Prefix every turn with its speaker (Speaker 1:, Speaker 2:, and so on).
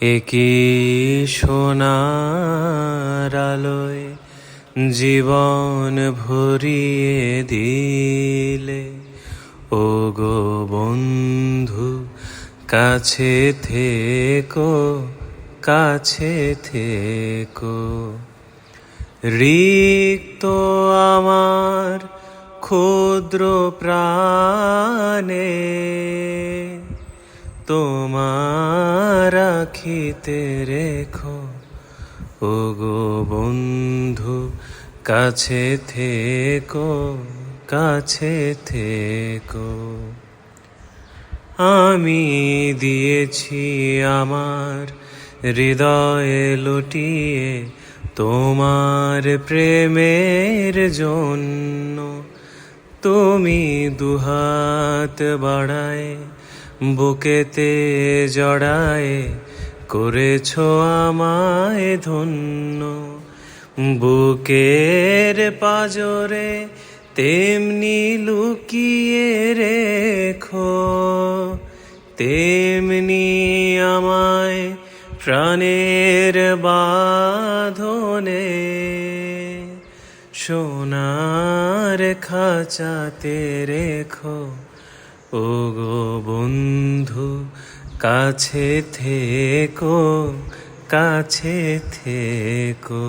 Speaker 1: একই সোনার আলোয় জীবন ভরিয়ে দিলে। ও গো বন্ধু, কাছে থেকো কাছে থেকো। রিক্ত আমার ক্ষুদ্র প্রাণে তোমার রাখিতে রেখো। ও গো বন্ধু, কাছে থেকো কাছে থেকো। আমি দিয়েছি আমার হৃদয়ে লুটিয়ে তোমার প্রেমের জন্য। তুমি দুহাত বাড়ায় বুকেতে জড়ায় করেছ আমায় ধন্য। বুকের পাজরে তেমনি লুকিয়ে রেখো। তেমনি আমায় প্রাণের বাঁধনে সোনার খাঁচাতে রেখো। ও গো বন্ধু কাছে থেকো কাছে থেকো।